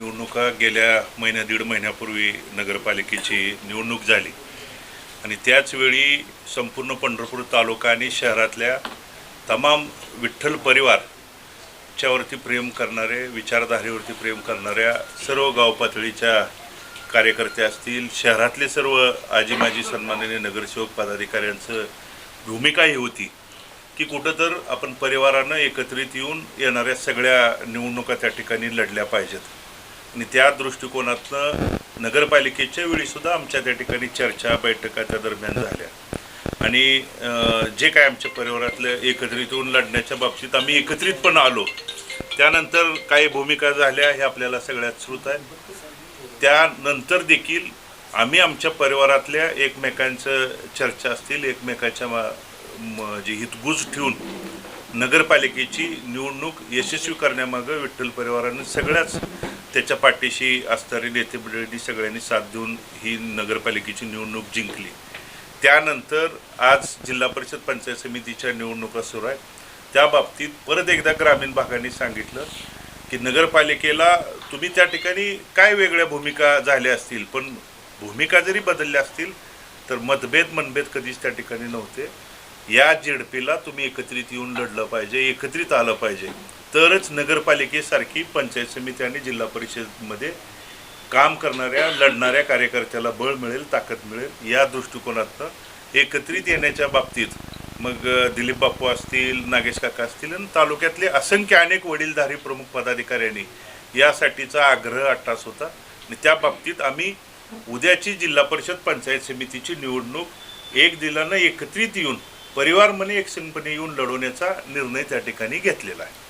निवडणुका गेल्या महिन्या दीड महिन्यापूर्वी नगरपालिकेची निवडणूक झाली. आणि त्याचवेळी संपूर्ण पंढरपूर तालुका आणि शहरातल्या तमाम विठ्ठल परिवारच्यावरती प्रेम करणारे विचारधारेवरती प्रेम करणाऱ्या सर्व गाव पातळीच्या कार्यकर्ते असतील शहरातले सर्व आजी माजी सन्माननीय नगरसेवक पदाधिकाऱ्यांचं भूमिका ही होती की कुठं तर आपण परिवारानं एकत्रित येऊन येणाऱ्या सगळ्या निवडणुका त्या ठिकाणी लढल्या पाहिजेत. आणि त्या दृष्टिकोनातनं नगरपालिकेच्या वेळीसुद्धा आमच्या त्या ठिकाणी चर्चा बैठका त्या दरम्यान झाल्या. आणि जे काय आमच्या परिवारातलं एकत्रित होऊन लढण्याच्या बाबतीत आम्ही एकत्रितपणे आलो. त्यानंतर काही भूमिका झाल्या हे आपल्याला सगळ्यात श्रुत आहे. त्यानंतर देखील आम्ही आमच्या परिवारातल्या एकमेकांचं चर्चा असतील एकमेकाच्या मा- जे हितगुज ठेवून नगरपालिकेची निवडणूक यशस्वी करण्यामागं विठ्ठल परिवारानं सगळ्याच त्याच्या पाठीशी असणारी नेते मंडळींनी सगळ्यांनी साथ देऊन ही नगरपालिकेची निवडणूक जिंकली. त्यानंतर आज जिल्हा परिषद पंचायत समितीच्या निवडणुका सुरू आहेत. त्या बाबतीत परत एकदा ग्रामीण भागाने सांगितलं की नगरपालिकेला तुम्ही त्या ठिकाणी काय वेगळ्या भूमिका झाल्या असतील? पण भूमिका जरी बदलल्या असतील तर मतभेद मनभेद कधीच त्या ठिकाणी नव्हते. या जेडपीला तुम्ही एकत्रित येऊन लढलं पाहिजे एकत्रित आलं पाहिजे. तरच नगरपालिकेसारखी पंचायत समिती आणि जिल्हा परिषदमध्ये काम करणाऱ्या लढणाऱ्या कार्यकर्त्याला बळ मिळेल ताकद मिळेल या दृष्टिकोनातनं एकत्रित येण्याच्या बाबतीत मग दिलीप बाप्पू असतील नागेश काका असतील आणि तालुक्यातले असंख्य अनेक वडीलधारी प्रमुख पदाधिकाऱ्यांनी यासाठीचा आग्रह अट्टास होता. आणि त्या बाबतीत आम्ही उद्याची जिल्हा परिषद पंचायत समितीची निवडणूक एक दिलानं एकत्रित येऊन परिवार म्हणे एक संघपणे येऊन लढवण्याचा निर्णय त्या ठिकाणी घेतलेला आहे.